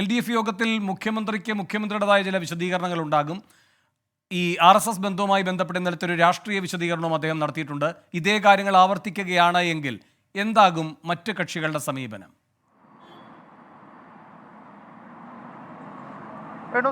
L D F യോഗത്തിൽ മുഖ്യമന്ത്രിക്ക് മുഖ്യമന്ത്രിയുടേതായ ചില വിശദീകരണങ്ങൾ ഉണ്ടാകും. ഈ ആർ എസ് എസ് ബന്ധവുമായി ബന്ധപ്പെട്ട് ഇന്നലത്തെ ഒരു രാഷ്ട്രീയ വിശദീകരണവും അദ്ദേഹം നടത്തിയിട്ടുണ്ട്. ഇതേ കാര്യങ്ങൾ ആവർത്തിക്കുകയാണ് എങ്കിൽ എന്താകും മറ്റ് കക്ഷികളുടെ സമീപനം? വേണു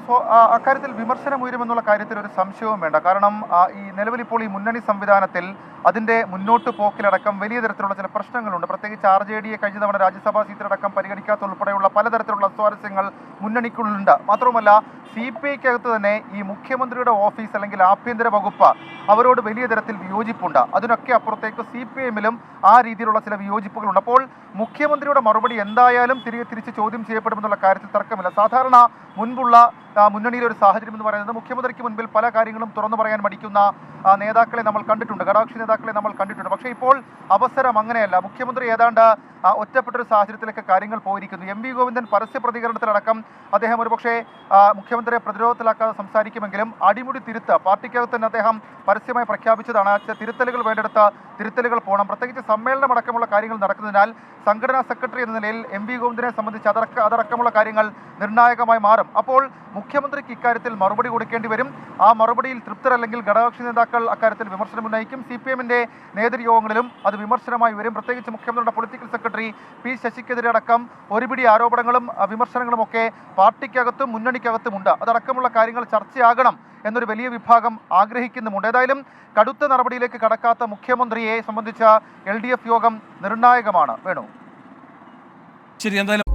അക്കാര്യത്തിൽ വിമർശനം ഉയരുമെന്നുള്ള കാര്യത്തിൽ ഒരു സംശയവും വേണ്ട. കാരണം ഈ നിലവിൽ ഇപ്പോൾ ഈ മുന്നണി സംവിധാനത്തിൽ അതിന്റെ മുന്നോട്ട് പോക്കിലടക്കം വലിയ തരത്തിലുള്ള ചില പ്രശ്നങ്ങളുണ്ട്. പ്രത്യേകിച്ച് ആർ ജെ ഡിയെ കഴിഞ്ഞ തവണ രാജ്യസഭാ സീറ്റിലടക്കം പരിഗണിക്കാത്ത ഉൾപ്പെടെയുള്ള പലതരത്തിലുള്ള സ്വാരസ്യങ്ങൾ മുന്നണിക്കുള്ളിലുണ്ട് മാത്രവുമല്ല സി പി ഐക്കകത്ത് തന്നെ ഈ മുഖ്യമന്ത്രിയുടെ ഓഫീസ് അല്ലെങ്കിൽ ആഭ്യന്തര വകുപ്പ് അവരോട് വലിയ തരത്തിൽ വിയോജിപ്പുണ്ട്. അതിനൊക്കെ അപ്പുറത്തേക്ക് സി പി എമ്മിലും ആ രീതിയിലുള്ള ചില വിയോജിപ്പുകളുണ്ട്. അപ്പോൾ മുഖ്യമന്ത്രിയുടെ മറുപടി എന്തായാലും തിരികെ തിരിച്ച് ചോദ്യം ചെയ്യപ്പെടുമെന്നുള്ള കാര്യത്തിൽ തർക്കമില്ല. സാധാരണ മുൻപുള്ള മുന്നണിയിലൊരു സാഹചര്യം എന്ന് പറയുന്നത് മുഖ്യമന്ത്രിക്ക് മുൻപിൽ പല കാര്യങ്ങളും തുറന്നു പറയാൻ മടിക്കുന്ന നേതാക്കളെ നമ്മൾ കണ്ടിട്ടുണ്ട്. ഘടകകക്ഷി നേതാക്കളെ നമ്മൾ കണ്ടിട്ടുണ്ട്. പക്ഷേ ഇപ്പോൾ അവസരം അങ്ങനെയല്ല. മുഖ്യമന്ത്രി ഏതാണ്ട് ആ, ഒറ്റപ്പെട്ടൊരു സാഹചര്യത്തിലൊക്കെ കാര്യങ്ങൾ പോയിരിക്കുന്നു. എം വി ഗോവിന്ദൻ പരസ്യ പ്രതികരണത്തിലടക്കം അദ്ദേഹം ഒരുപക്ഷേ ആ, മുഖ്യമന്ത്രിയെ പ്രതിരോധത്തിലാക്കാതെ സംസാരിക്കുമെങ്കിലും അടിമുടി തിരുത്ത പാർട്ടിക്കകത്ത് തന്നെ അദ്ദേഹം പരസ്യമായി പ്രഖ്യാപിച്ചതാണ്. തിരുത്തലുകൾ വേണ്ടെടുത്ത തിരുത്തലുകൾ പോകണം പ്രത്യേകിച്ച് സമ്മേളനം അടക്കമുള്ള കാര്യങ്ങൾ നടക്കുന്നതിനാൽ സംഘടനാ സെക്രട്ടറി എന്ന നിലയിൽ എം വി ഗോവിന്ദനെ സംബന്ധിച്ച് അതടക്ക അതടക്കമുള്ള കാര്യങ്ങൾ നിർണായകമായി മാറും. അപ്പോൾ മുഖ്യമന്ത്രിക്ക് ഇക്കാര്യത്തിൽ മറുപടി കൊടുക്കേണ്ടി വരും. ആ മറുപടിയിൽ തൃപ്തരല്ലെങ്കിൽ ഘടകകക്ഷി നേതാക്കൾ അക്കാര്യത്തിൽ വിമർശനം ഉന്നയിക്കും. സി പി എമ്മിന്റെ നേതൃയോഗങ്ങളിലും അത് വിമർശനമായി വരും. പ്രത്യേകിച്ച് മുഖ്യമന്ത്രിയുടെ പൊളിറ്റിക്കൽ സെക്രട്ടറി പി ശശിക്കെതിരെ അടക്കം ഒരുപിടി ആരോപണങ്ങളും വിമർശനങ്ങളും ഒക്കെ പാർട്ടിക്കകത്തും മുന്നണിക്കകത്തുമുണ്ട് അതടക്കമുള്ള കാര്യങ്ങൾ ചർച്ചയാകണം എന്നൊരു വലിയ വിഭാഗം ആഗ്രഹിക്കുന്നുമുണ്ട്. ഏതായാലും കടുത്ത നടപടിയിലേക്ക് കടക്കാത്ത മുഖ്യമന്ത്രിയെ സംബന്ധിച്ച എൽ യോഗം നിർണായകമാണ്. വേണു. ശരി എന്തായാലും